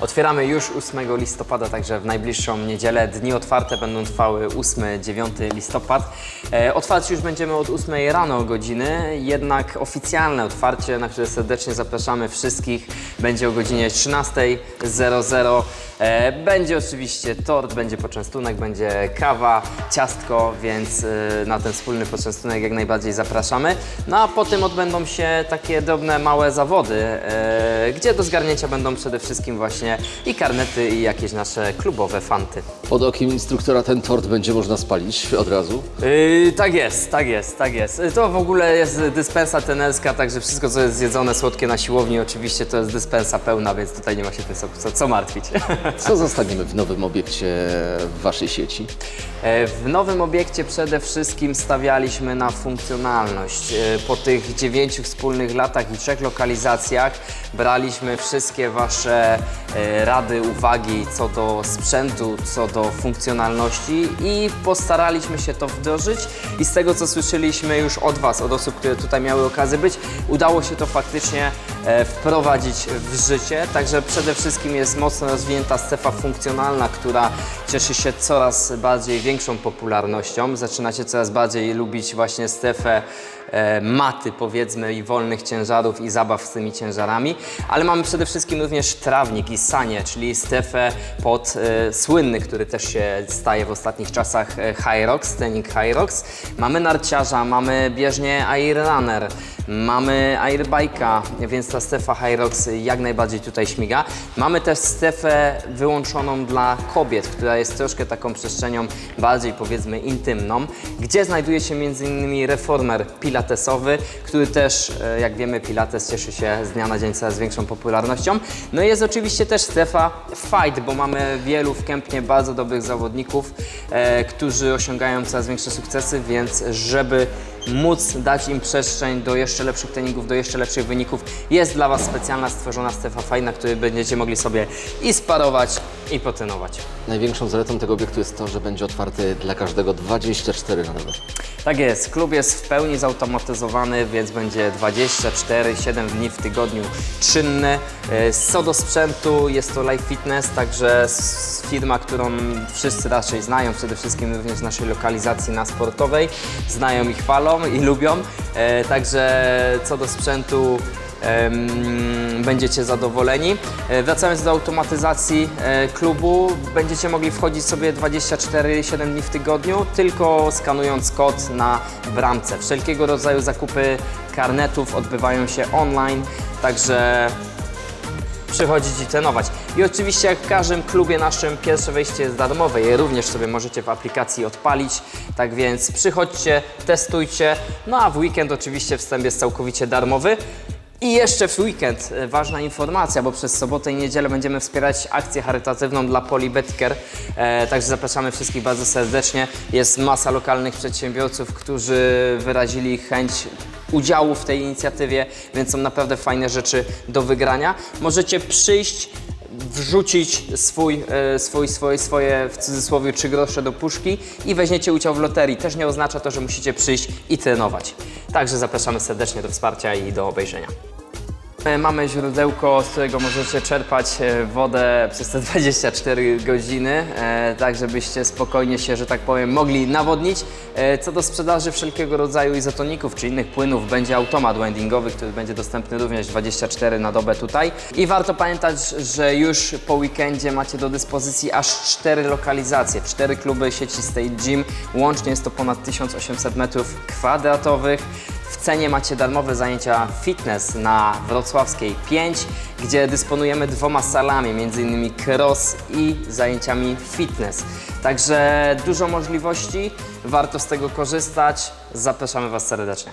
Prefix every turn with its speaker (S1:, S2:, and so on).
S1: Otwieramy już 8 listopada, także w najbliższą niedzielę. Dni otwarte będą trwały 8-9 listopad. E, otwarci już będziemy od 8 rano godziny, jednak oficjalne otwarcie, na które serdecznie zapraszamy wszystkich, będzie o godzinie 13.00. E, będzie oczywiście tort, będzie poczęstunek, będzie kawa, ciastko, więc e, na ten wspólny poczęstunek jak najbardziej zapraszamy. No a potem odbędą się takie drobne, małe zawody, e, gdzie do zgarnięcia będą przede wszystkim właśnie i karnety, i jakieś nasze klubowe fanty.
S2: Pod okiem instruktora ten tort będzie można spalić od razu.
S1: Yy, tak jest, tak jest, tak jest. To w ogóle jest dyspensa tenerska, także wszystko, co jest zjedzone słodkie na siłowni, oczywiście to jest dyspensa pełna, więc tutaj nie ma się tym co, co martwić.
S2: Co zostaniemy w nowym obiekcie w waszej sieci?
S1: E, W nowym obiekcie przede wszystkim stawialiśmy na funkcjonalność. E, Po tych dziewięciu wspólnych latach i trzech lokalizacjach braliśmy wszystkie Wasze e, rady, uwagi co do sprzętu, co do funkcjonalności i postaraliśmy się to wdrożyć i z tego co słyszeliśmy już od Was, od osób, które tutaj miały okazję być, udało się to faktycznie wprowadzić w życie, także przede wszystkim jest mocno rozwinięta strefa funkcjonalna, która cieszy się coraz bardziej większą popularnością. Zaczynacie coraz bardziej lubić właśnie strefę e, maty powiedzmy i wolnych ciężarów i zabaw z tymi ciężarami, ale mamy przede wszystkim również trawnik i sanie, czyli strefę pod e, słynny, który też się staje w ostatnich czasach e, Hyrox, trening Hyrox. Mamy narciarza, mamy bieżnię Air Runner, mamy airbike'a, więc ta strefa Hyrox jak najbardziej tutaj śmiga. Mamy też strefę wyłączoną dla kobiet, która jest troszkę taką przestrzenią bardziej powiedzmy intymną, gdzie znajduje się m.in. reformer pilatesowy, który też, e, jak wiemy, pilates cieszy się z dnia na dzień coraz większą popularnością. No i jest oczywiście też strefa fight, bo mamy wielu w Kępnie bardzo dobrych zawodników, e, którzy osiągają coraz większe sukcesy, więc żeby móc dać im przestrzeń do jeszcze lepszych treningów, do jeszcze lepszych wyników, jest dla Was specjalna stworzona strefa fight, na której będziecie mogli sobie i sparować, i potrenować.
S2: Największą zaletą tego obiektu jest to, że będzie otwarty dla każdego 24 na dobę.
S1: Tak jest, klub jest w pełni zautomatyzowany, więc będzie 24, 7 dni w tygodniu czynny. E, Co do sprzętu, jest to Life Fitness, także firma, którą wszyscy raczej znają, przede wszystkim również z naszej lokalizacji na sportowej. Znają i chwalą i lubią. E, Także co do sprzętu, będziecie zadowoleni. E, Wracając do automatyzacji e, klubu, będziecie mogli wchodzić sobie 24-7 dni w tygodniu, tylko skanując kod na bramce. Wszelkiego rodzaju zakupy karnetów odbywają się online, także przychodzić i trenować. I oczywiście jak w każdym klubie naszym pierwsze wejście jest darmowe, je również sobie możecie w aplikacji odpalić, tak więc przychodźcie, testujcie, no a w weekend oczywiście wstęp jest całkowicie darmowy. I jeszcze w weekend e, ważna informacja, bo przez sobotę i niedzielę będziemy wspierać akcję charytatywną dla Poli Betker, e, także zapraszamy wszystkich bardzo serdecznie. Jest masa lokalnych przedsiębiorców, którzy wyrazili chęć udziału w tej inicjatywie, więc są naprawdę fajne rzeczy do wygrania. Możecie przyjść, wrzucić swój, e, swój, swoje, swoje w cudzysłowie trzy grosze do puszki i weźmiecie udział w loterii. Też nie oznacza to, że musicie przyjść i trenować. Także zapraszamy serdecznie do wsparcia i do obejrzenia. E, Mamy źródełko, z którego możecie czerpać e, wodę przez te 24 godziny, e, tak żebyście spokojnie się, że tak powiem, mogli nawodnić. Co do sprzedaży wszelkiego rodzaju izotoników czy innych płynów, będzie automat windingowy, który będzie dostępny również 24 na dobę tutaj. I warto pamiętać, że już po weekendzie macie do dyspozycji aż 4 lokalizacje, 4 kluby sieci State Gym. Łącznie jest to ponad 1800 metrów kwadratowych. W cenie macie darmowe zajęcia fitness na Wrocławskiej 5, gdzie dysponujemy dwoma salami, m.in. cross i zajęciami fitness. Także dużo możliwości, warto z tego korzystać. Zapraszamy Was serdecznie.